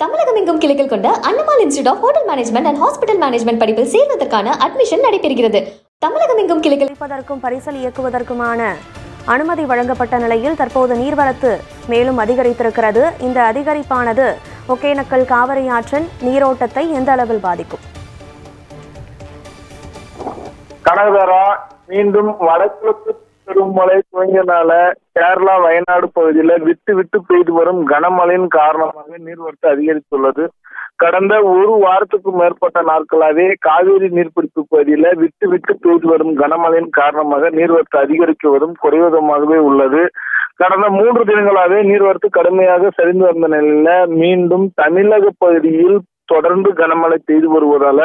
தமிழகம் எங்கும் கிளைகள் கொண்ட அன்னமால் institute of hotel management and hospital management படிப்பில் சேர்வதற்கான அட்மிஷன் நடைபெறுகிறது. தமிழகம் எங்கும் கிளைகள் அளிப்பதற்கும் பரிசல் இயக்குவதற்குமான அனுமதி வழங்கப்பட்ட நிலையில் தற்போது நீர்வரத்து மேலும் அதிகரித்திருக்கிறது. இந்த அதிகரிப்பானது ஒகேனக்கல் காவிரி ஆற்றின் நீரோட்டத்தை எந்த அளவில் பாதிக்கும்? கனகதாரா மீண்டும் வடகிழக்கு பெருமழை துவங்கியனால கேரளா வயநாடு பகுதியில விட்டு விட்டு பெய்து வரும் கனமழையின் காரணமாக நீர்வரத்து அதிகரித்துள்ளது. கடந்த ஒரு வாரத்துக்கு மேற்பட்ட நாட்களாகவே காவேரி நீர்பிடிப்பு பகுதியில விட்டு விட்டு பெய்து வரும் கனமழையின் காரணமாக நீர்வரத்து அதிகரிக்குவதும் குறைவதுமாகவே உள்ளது. கடந்த மூன்று தினங்களாகவே நீர்வரத்து கடுமையாக சரிந்து வந்த நிலையில மீண்டும் தமிழக பகுதியில் தொடர்ந்து கனமழை பெய்து வருவதால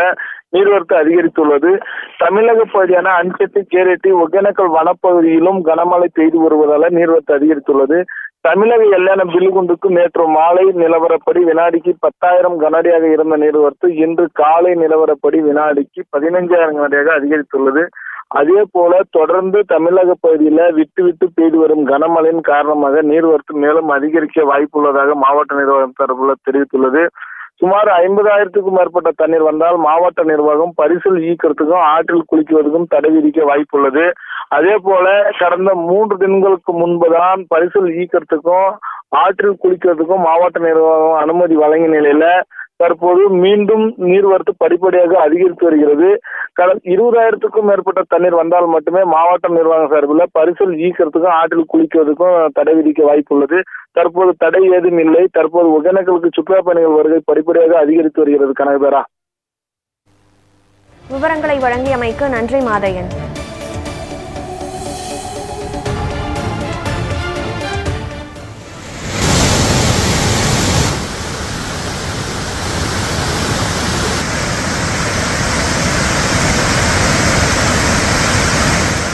நீர்வரத்து அதிகரித்துள்ளது. தமிழக பகுதியான அன்செட்டி கேரட்டி ஒகேனக்கல் வனப்பகுதியிலும் கனமழை பெய்து வருவதால நீர்வரத்து அதிகரித்துள்ளது. தமிழக எல்லையான பில்லுகுண்டுக்கு நேற்று மாலை நிலவரப்படி வினாடிக்கு பத்தாயிரம் கனஅடியாக இருந்த நீர்வரத்து இன்று காலை நிலவரப்படி வினாடிக்கு பதினைஞ்சாயிரம் கனஅடியாக அதிகரித்துள்ளது. அதே போல தொடர்ந்து தமிழக பகுதியில விட்டு விட்டு பெய்து வரும் கனமழையின் காரணமாக நீர்வரத்து மேலும் அதிகரிக்க வாய்ப்புள்ளதாக மாவட்ட நிர்வாகம் தரப்புல தெரிவித்துள்ளது. சுமார் ஐம்பதாயிரத்துக்கும் மேற்பட்ட தண்ணீர் வந்தால் மாவட்ட நிர்வாகம் பரிசல் ஈக்கிறதுக்கும் ஆற்றில் குளிக்குவதற்கும் தடை விதிக்க வாய்ப்புள்ளது. அதே போல கடந்த மூன்று தினங்களுக்கு முன்புதான் பரிசல் ஈக்கிறதுக்கும் ஆற்றில் குளிக்கிறதுக்கும் மாவட்ட நிர்வாகம் அனுமதி வழங்கிய நிலையில தற்போது மீண்டும் நீர்வரத்து படிப்படியாக அதிகரித்து வருகிறது. கடந்த இருபதாயிரத்துக்கும் மேற்பட்ட தண்ணீர் வந்தால் மட்டுமே மாவட்ட நிர்வாகம் சார்பில் பரிசல் ஈக்கிறதுக்கும் ஆற்றில் குளிக்கிறதுக்கும் தடை விதிக்க வாய்ப்புள்ளது தற்போது தடை ஏதும் இல்லை. தற்போது ஒகேனக்கலுக்கு சுற்றுலா பயணிகள் வருகை படிப்படியாக அதிகரித்து வருகிறது. கனகபேரா. விவரங்களை வழங்கியமைக்கு நன்றி மாதையன்.